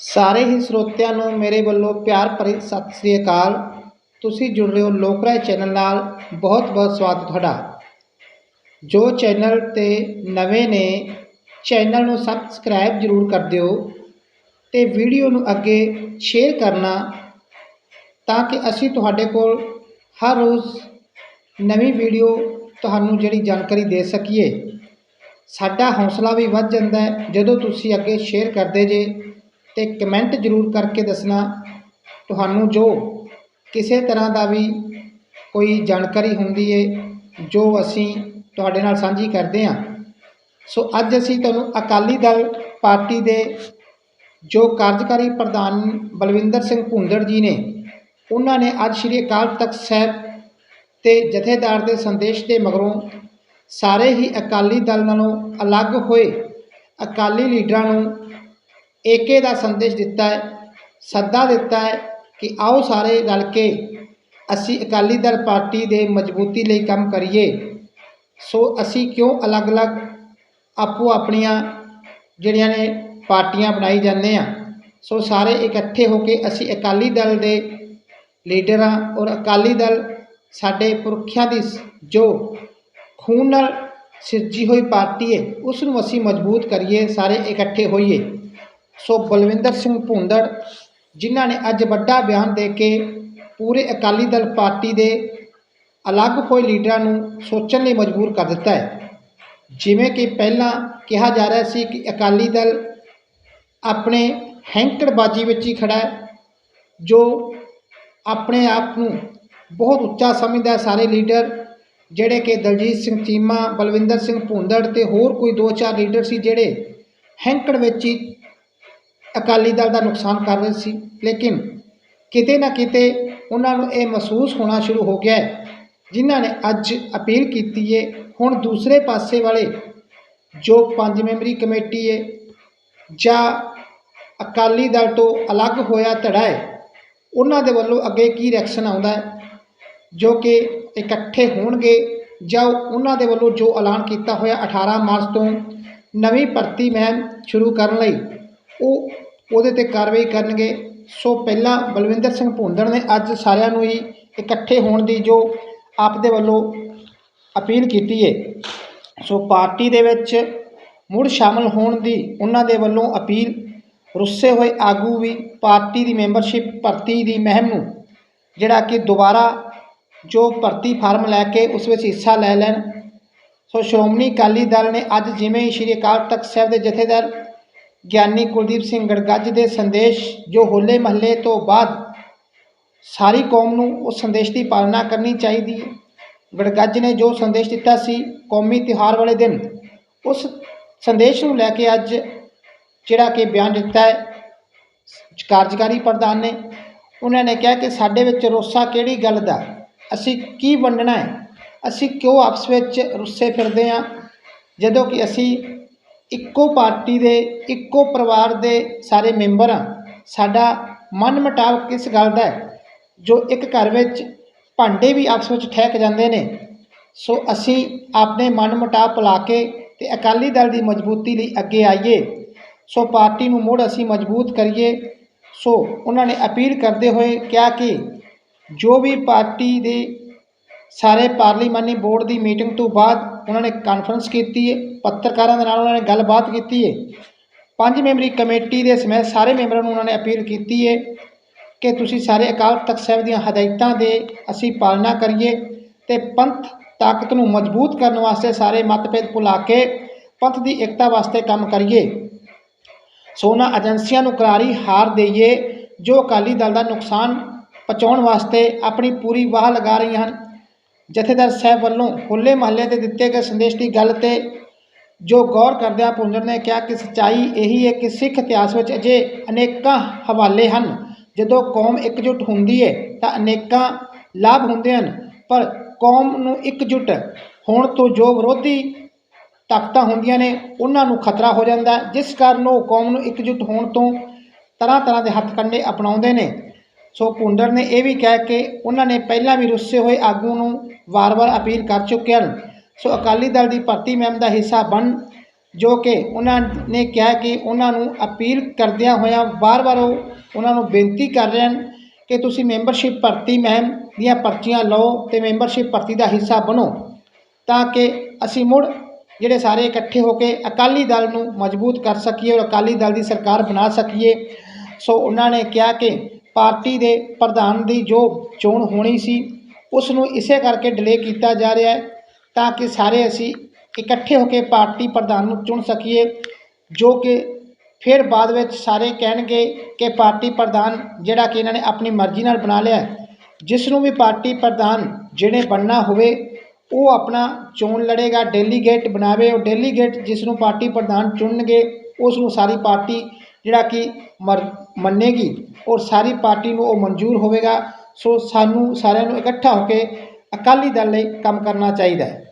ਸਾਰੇ ਹੀ ਸਰੋਤਿਆਂ ਨੂੰ ਮੇਰੇ ਵੱਲੋਂ ਪਿਆਰ ਭਰੀ ਸਤਿ ਸ੍ਰੀ ਅਕਾਲ। ਤੁਸੀਂ ਜੁੜ ਰਹੇ ਹੋ ਲੋਕ ਰਾਏ ਚੈਨਲ ਨਾਲ। ਬਹੁਤ ਬਹੁਤ ਸਵਾਗਤ ਤੁਹਾਡਾ। ਜੋ ਚੈਨਲ 'ਤੇ ਨਵੇਂ ਨੇ, ਚੈਨਲ ਨੂੰ ਸਬਸਕ੍ਰਾਈਬ ਜ਼ਰੂਰ ਕਰ ਦਿਓ ਅਤੇ ਵੀਡੀਓ ਨੂੰ ਅੱਗੇ ਸ਼ੇਅਰ ਕਰਨਾ ਤਾਂ ਕਿ ਅਸੀਂ ਤੁਹਾਡੇ ਕੋਲ ਹਰ ਰੋਜ਼ ਨਵੀਂ ਵੀਡੀਓ ਤੁਹਾਨੂੰ ਜਿਹੜੀ ਜਾਣਕਾਰੀ ਦੇ ਸਕੀਏ। ਸਾਡਾ ਹੌਸਲਾ ਵੀ ਵੱਧ ਜਾਂਦਾ ਹੈ। ਜਦੋਂ ਤੁਸੀਂ ਅੱਗੇ ਸ਼ੇਅਰ ਕਰਦੇ ਜੇ ਅਤੇ ਕਮੈਂਟ ਜ਼ਰੂਰ ਕਰਕੇ ਦੱਸਣਾ ਤੁਹਾਨੂੰ ਜੋ ਕਿਸੇ ਤਰ੍ਹਾਂ ਦਾ ਵੀ ਕੋਈ ਜਾਣਕਾਰੀ ਹੁੰਦੀ ਹੈ ਜੋ ਅਸੀਂ ਤੁਹਾਡੇ ਨਾਲ ਸਾਂਝੀ ਕਰਦੇ ਹਾਂ ਸੋ ਅੱਜ ਅਸੀਂ ਤੁਹਾਨੂੰ ਅਕਾਲੀ ਦਲ ਪਾਰਟੀ ਦੇ ਜੋ ਕਾਰਜਕਾਰੀ ਪ੍ਰਧਾਨ ਬਲਵਿੰਦਰ ਸਿੰਘ ਭੁੰਦੜ ਜੀ ਨੇ, ਉਹਨਾਂ ਨੇ ਅੱਜ ਸ਼੍ਰੀ ਅਕਾਲ ਤਖਤ ਸਾਹਿਬ ਤੇ ਜਥੇਦਾਰ ਦੇ ਸੰਦੇਸ਼ ਦੇ ਮਗਰੋਂ ਸਾਰੇ ਹੀ ਅਕਾਲੀ ਦਲ ਨਾਲੋਂ ਅਲੱਗ ਹੋਏ, ਅਕਾਲੀ ਲੀਡਰਾਂ ਨੂੰ ਏਕੇ ਦਾ ਸੰਦੇਸ਼ ਦਿੱਤਾ ਹੈ, ਸੱਦਾ ਦਿੱਤਾ ਹੈ ਕਿ ਆਓ ਸਾਰੇ ਰਲ ਕੇ ਅਸੀਂ ਅਕਾਲੀ ਦਲ ਪਾਰਟੀ ਦੇ ਮਜ਼ਬੂਤੀ ਲਈ ਕੰਮ ਕਰੀਏ। ਸੋ ਅਸੀਂ ਕਿਉਂ ਅਲੱਗ-ਅਲੱਗ ਆਪੋ ਆਪਣੀਆਂ ਜਿਹੜੀਆਂ ਨੇ ਪਾਰਟੀਆਂ ਬਣਾਈ ਜਾਂਦੇ ਆ ਸੋ ਸਾਰੇ ਇਕੱਠੇ ਹੋ ਕੇ ਅਸੀਂ ਅਕਾਲੀ ਦਲ ਦੇ ਲੀਡਰਾਂ ਔਰ ਅਕਾਲੀ ਦਲ ਸਾਡੇ ਪੁਰਖਿਆਂ ਦੀ ਜੋ ਖੂਨ ਨਾਲ ਸਿਰਜੀ ਹੋਈ ਪਾਰਟੀ ਹੈ ਉਸ ਨੂੰ ਅਸੀਂ ਮਜ਼ਬੂਤ ਕਰੀਏ, ਸਾਰੇ ਇਕੱਠੇ ਹੋਈਏ। ਸੋ ਬਲਵਿੰਦਰ ਸਿੰਘ ਭੁੰਦੜ, ਜਿਨ੍ਹਾਂ ਨੇ ਅੱਜ ਵੱਡਾ ਬਿਆਨ ਦੇ ਕੇ ਪੂਰੇ ਅਕਾਲੀ ਦਲ ਪਾਰਟੀ ਦੇ ਅਲੱਗ ਹੋਏ ਲੀਡਰਾਂ ਨੂੰ ਸੋਚਣ ਲਈ ਮਜਬੂਰ ਕਰ ਦਿੱਤਾ ਹੈ। ਜਿਵੇਂ ਕਿ ਪਹਿਲਾਂ ਕਿਹਾ ਜਾ ਰਿਹਾ ਸੀ ਕਿ ਅਕਾਲੀ ਦਲ ਆਪਣੇ ਹੈਂਕੜਬਾਜੀ ਵਿੱਚ ਹੀ ਖੜਾ ਹੈ, ਜੋ ਆਪਣੇ ਆਪ ਨੂੰ ਬਹੁਤ ਉੱਚਾ ਸਮਝਦਾ ਸਾਰੇ ਲੀਡਰ, ਜਿਹੜੇ ਕਿ ਦਲਜੀਤ ਸਿੰਘ ਚੀਮਾ, ਬਲਵਿੰਦਰ ਸਿੰਘ ਭੁੰਦੜ ਤੇ ਹੋਰ ਕੋਈ ਦੋ ਚਾਰ ਲੀਡਰ ਸੀ ਜਿਹੜੇ ਹੈਂਕੜ ਵਿੱਚ ਹੀ ਅਕਾਲੀ ਦਲ ਦਾ ਨੁਕਸਾਨ ਕਰ ਰਹੇ ਸੀ। ਲੇਕਿਨ ਕਿਤੇ ਨਾ ਕਿਤੇ ਉਹਨਾਂ ਨੂੰ ਇਹ ਮਹਿਸੂਸ ਹੋਣਾ ਸ਼ੁਰੂ ਹੋ ਗਿਆ ਹੈ, ਜਿਨ੍ਹਾਂ ਨੇ ਅੱਜ ਅਪੀਲ ਕੀਤੀ ਹੈ ਹੁਣ ਦੂਸਰੇ ਪਾਸੇ ਵਾਲੇ ਜੋ ਪੰਜ ਮੈਂਬਰੀ ਕਮੇਟੀ ਹੈ ਜਾਂ ਅਕਾਲੀ ਦਲ ਤੋਂ ਅਲੱਗ ਹੋਇਆ ਧੜਾ ਹੈ ਉਹਨਾਂ ਦੇ ਵੱਲੋਂ ਅੱਗੇ ਕੀ ਰਿਐਕਸ਼ਨ ਆਉਂਦਾ ਹੈ? ਜੋ ਕਿ ਇਕੱਠੇ ਹੋਣਗੇ ਜਾਂ ਉਹਨਾਂ ਦੇ ਵੱਲੋਂ ਜੋ ਐਲਾਨ ਕੀਤਾ ਹੋਇਆ 18 ਮਾਰਚ ਤੋਂ ਨਵੀਂ ਭਰਤੀ ਮਹਿਮ ਸ਼ੁਰੂ ਕਰਨ ਲਈ, ਉਹ ਉਹਦੇ ਤੇ ਕਾਰਵਾਈ ਕਰਨਗੇ। ਸੋ ਪਹਿਲਾਂ ਬਲਵਿੰਦਰ ਸਿੰਘ ਭੁੰਦੜ ਨੇ ਅੱਜ ਸਾਰਿਆਂ ਨੂੰ ਹੀ ਇਕੱਠੇ ਹੋਣ ਦੀ ਜੋ ਆਪ ਦੇ ਵੱਲੋਂ ਅਪੀਲ ਕੀਤੀ ਹੈ ਸੋ ਪਾਰਟੀ ਦੇ ਵਿੱਚ ਮੁੜ ਸ਼ਾਮਲ ਹੋਣ ਦੀ ਉਹਨਾਂ ਦੇ ਵੱਲੋਂ ਅਪੀਲ, ਰੁੱਸੇ ਹੋਏ ਆਗੂ ਵੀ ਪਾਰਟੀ ਦੀ ਮੈਂਬਰਸ਼ਿਪ, ਭਰਤੀ ਦੀ ਮਹਿਮ ਨੂੰ, ਜਿਹੜਾ ਕਿ ਦੁਬਾਰਾ ਜੋ ਭਰਤੀ ਫਾਰਮ ਲੈ ਕੇ ਉਸ ਵਿੱਚ ਹਿੱਸਾ ਲੈ ਲੈਣ। ਸੋ ਸ਼੍ਰੋਮਣੀ ਅਕਾਲੀ ਦਲ ਨੇ ਅੱਜ ਜਿਵੇਂ ਹੀ ਸ਼੍ਰੀ ਅਕਾਲ ਤਖਤ ਸਾਹਿਬ ਦੇ ਜਥੇਦਾਰ ਗਿਆਨੀ ਕੁਲਦੀਪ ਸਿੰਘ ਗੜਗੱਜ ਦੇ ਸੰਦੇਸ਼ ਜੋ ਹੋਲੇ ਮਹੱਲੇ ਤੋਂ ਬਾਅਦ ਸਾਰੀ ਕੌਮ ਨੂੰ ਉਸ ਸੰਦੇਸ਼ ਦੀ ਪਾਲਣਾ ਕਰਨੀ ਚਾਹੀਦੀ ਹੈ। ਗੜਗੱਜ ਨੇ ਜੋ ਸੰਦੇਸ਼ ਦਿੱਤਾ ਸੀ ਕੌਮੀ ਤਿਉਹਾਰ ਵਾਲੇ ਦਿਨ, ਉਸ ਸੰਦੇਸ਼ ਨੂੰ ਲੈ ਕੇ ਅੱਜ ਜਿਹੜਾ ਕਿ ਬਿਆਨ ਦਿੱਤਾ ਹੈ, ਕਾਰਜਕਾਰੀ ਪ੍ਰਧਾਨ ਨੇ, ਉਹਨਾਂ ਨੇ ਕਿਹਾ ਕਿ ਸਾਡੇ ਵਿੱਚ ਰੋਸਾ ਕਿਹੜੀ ਗੱਲ ਦਾ ਅਸੀਂ ਕੀ ਵੰਡਣਾ ਹੈ? ਅਸੀਂ ਕਿਉਂ ਆਪਸ ਵਿੱਚ ਰੁੱਸੇ ਫਿਰਦੇ ਹਾਂ? ਜਦੋਂ ਕਿ ਅਸੀਂ ਇੱਕੋ ਪਾਰਟੀ ਦੇ, ਇੱਕੋ ਪਰਿਵਾਰ ਦੇ ਸਾਰੇ ਮੈਂਬਰ ਹਾਂ। ਸਾਡਾ ਮਨ ਮੁਟਾਵ ਕਿਸ ਗੱਲ ਦਾ ਹੈ? ਜੋ ਇੱਕ ਘਰ ਵਿੱਚ ਭਾਂਡੇ ਵੀ ਆਪਸ ਵਿੱਚ ਠਹਿਕ ਜਾਂਦੇ ਨੇ। ਸੋ ਅਸੀਂ ਆਪਣੇ ਮਨ ਮੁਟਾਵ ਭੁਲਾ ਕੇ ਤੇ ਅਕਾਲੀ ਦਲ ਦੀ ਮਜ਼ਬੂਤੀ ਲਈ ਅੱਗੇ ਆਈਏ। ਸੋ ਪਾਰਟੀ ਨੂੰ ਮੁੜ ਅਸੀਂ ਮਜ਼ਬੂਤ ਕਰੀਏ। ਸੋ ਉਹਨਾਂ ਨੇ ਅਪੀਲ ਕਰਦੇ ਹੋਏ ਕਿਹਾ ਕਿ ਜੋ ਵੀ ਪਾਰਟੀ ਦੇ ਸਾਰੇ ਪਾਰਲੀਮਾਨੀ ਬੋਰਡ ਦੀ ਮੀਟਿੰਗ ਤੋਂ ਬਾਅਦ ਉਹਨਾਂ ਨੇ ਕਾਨਫਰੰਸ ਕੀਤੀ ਹੈ, ਪੱਤਰਕਾਰਾਂ ਦੇ ਨਾਲ ਉਹਨਾਂ ਨੇ ਗੱਲਬਾਤ ਕੀਤੀ ਹੈ। ਪੰਜ ਮੈਂਬਰੀ ਕਮੇਟੀ ਦੇ ਸਮੇਤ ਸਾਰੇ ਮੈਂਬਰਾਂ ਨੂੰ ਉਹਨਾਂ ਨੇ ਅਪੀਲ ਕੀਤੀ ਹੈ ਕਿ ਤੁਸੀਂ ਸਾਰੇ ਅਕਾਲ ਤਖਤ ਸਾਹਿਬ ਦੀਆਂ ਹਦਾਇਤਾਂ ਦੇ ਅਸੀਂ ਪਾਲਣਾ ਕਰੀਏ ਤੇ ਪੰਥ ਤਾਕਤ ਨੂੰ ਮਜ਼ਬੂਤ ਕਰਨ ਵਾਸਤੇ ਸਾਰੇ ਮਤਭੇਦ ਭੁਲਾ ਕੇ ਪੰਥ ਦੀ ਏਕਤਾ ਵਾਸਤੇ ਕੰਮ ਕਰੀਏ। ਸੋਨਾ ਏਜੰਸੀਆਂ ਨੂੰ ਕਰਾਰੀ ਹਾਰ ਦੇਈਏ, ਜੋ ਅਕਾਲੀ ਦਲ ਦਾ ਨੁਕਸਾਨ ਪਹੁੰਚਾਉਣ ਵਾਸਤੇ ਆਪਣੀ ਪੂਰੀ ਵਾਹ ਲਗਾ ਰਹੀਆਂ ਹਨ। ਜਥੇਦਾਰ ਸਾਹਿਬ ਵੱਲੋਂ ਹੋਲੇ ਮਹੱਲੇ ਤੇ ਦਿੱਤੇ ਗਏ ਸੰਦੇਸ਼ ਦੀ ਗੱਲ ਤੇ ਜੋ ਗੌਰ ਕਰਦਿਆਂ ਪੁੰਜਰ ਨੇ ਕਿਹਾ ਕਿ ਸੱਚਾਈ ਇਹੀ ਹੈ ਕਿ ਸਿੱਖ ਇਤਿਹਾਸ ਵਿੱਚ ਅਜੇ ਅਨੇਕਾਂ ਹਵਾਲੇ ਹਨ। ਜਦੋਂ ਕੌਮ ਇਕਜੁੱਟ ਹੁੰਦੀ ਹੈ ਤਾਂ ਅਨੇਕਾਂ ਲਾਭ ਹੁੰਦੇ ਹਨ। ਪਰ ਕੌਮ ਨੂੰ ਇਕਜੁੱਟ ਹੋਣ ਤੋਂ ਜੋ ਵਿਰੋਧੀ ਤਾਕਤਾਂ ਹੁੰਦੀਆਂ ਨੇ, ਉਹਨਾਂ ਨੂੰ ਖਤਰਾ ਹੋ ਜਾਂਦਾ ਜਿਸ ਕਾਰਨ ਉਹ ਕੌਮ ਨੂੰ ਇਕਜੁੱਟ ਹੋਣ ਤੋਂ ਤਰ੍ਹਾਂ ਤਰ੍ਹਾਂ ਦੇ ਹੱਥ ਕੰਡੇ ਅਪਣਾਉਂਦੇ ਨੇ। ਸੋ ਭੁੰਦੜ ਨੇ ਇਹ ਵੀ ਕਿਹਾ ਕਿ ਉਹਨਾਂ ਨੇ ਪਹਿਲਾਂ ਵੀ ਰੁੱਸੇ ਹੋਏ ਆਗੂ ਨੂੰ ਵਾਰ-ਵਾਰ ਅਪੀਲ ਕਰ ਚੁੱਕੇ ਹਨ। ਸੋ ਅਕਾਲੀ ਦਲ ਦੀ ਭਰਤੀ ਮਹਿਮ ਦਾ ਹਿੱਸਾ ਬਣ ਜੋ ਕਿ ਉਹਨਾਂ ਨੇ ਕਿਹਾ ਕਿ ਉਹਨਾਂ ਨੂੰ ਅਪੀਲ ਕਰਦਿਆਂ ਹੋਇਆਂ ਵਾਰ-ਵਾਰ ਉਹ ਉਹਨਾਂ ਨੂੰ ਬੇਨਤੀ ਕਰ ਰਹੇ ਹਨ ਕਿ ਤੁਸੀਂ ਮੈਂਬਰਸ਼ਿਪ ਭਰਤੀ ਮਹਿਮ ਦੀਆਂ ਪਰਚੀਆਂ ਲਓ ਤੇ ਮੈਂਬਰਸ਼ਿਪ ਭਰਤੀ ਦਾ ਹਿੱਸਾ ਬਣੋ ਤਾਂ ਕਿ ਅਸੀਂ ਮੁੜ ਜਿਹੜੇ ਸਾਰੇ ਇਕੱਠੇ ਹੋ ਕੇ ਅਕਾਲੀ ਦਲ ਨੂੰ ਮਜ਼ਬੂਤ ਕਰ ਸਕੀਏ ਔਰ ਅਕਾਲੀ ਦਲ ਦੀ ਸਰਕਾਰ ਬਣਾ ਸਕੀਏ। ਸੋ ਉਹਨਾਂ ਨੇ ਕਿਹਾ ਕਿ ਪਾਰਟੀ ਦੇ ਪ੍ਰਧਾਨ ਦੀ ਜੋ ਚੋਣ ਹੋਣੀ ਸੀ ਉਸ ਨੂੰ ਇਸੇ ਕਰਕੇ ਡਿਲੇ ਕੀਤਾ ਜਾ ਰਿਹਾ ਹੈ ਤਾਂ ਕਿ ਸਾਰੇ ਅਸੀਂ ਇਕੱਠੇ ਹੋ ਕੇ ਪਾਰਟੀ ਪ੍ਰਧਾਨ ਨੂੰ ਚੁਣ ਸਕੀਏ, ਜੋ ਕਿ ਫਿਰ ਬਾਅਦ ਵਿੱਚ ਸਾਰੇ ਕਹਿਣਗੇ ਕਿ ਪਾਰਟੀ ਪ੍ਰਧਾਨ ਜਿਹੜਾ ਕਿ ਇਹਨਾਂ ਨੇ ਆਪਣੀ ਮਰਜ਼ੀ ਨਾਲ ਬਣਾ ਲਿਆ ਜਿਸ ਨੂੰ ਵੀ ਪਾਰਟੀ ਪ੍ਰਧਾਨ ਜਿਹਨੇ ਬਣਨਾ ਹੋਵੇ, ਉਹ ਆਪਣਾ ਚੋਣ ਲੜੇਗਾ ਡੈਲੀਗੇਟ ਬਣਾਵੇ, ਉਹ ਡੈਲੀਗੇਟ ਜਿਸ ਨੂੰ ਪਾਰਟੀ ਪ੍ਰਧਾਨ ਚੁਣਨਗੇ ਉਸ ਨੂੰ ਸਾਰੀ ਪਾਰਟੀ ਜਿਹੜਾ ਕਿ ਮਰ, ਮੰਨੇਗੀ ਔਰ ਸਾਰੀ ਪਾਰਟੀ ਨੂੰ ਉਹ ਮਨਜ਼ੂਰ ਹੋਵੇਗਾ। ਸੋ ਸਾਨੂੰ ਸਾਰਿਆਂ ਨੂੰ ਇਕੱਠਾ ਹੋ ਕੇ ਅਕਾਲੀ ਦਲ ਲਈ ਕੰਮ ਕਰਨਾ ਚਾਹੀਦਾ ਹੈ।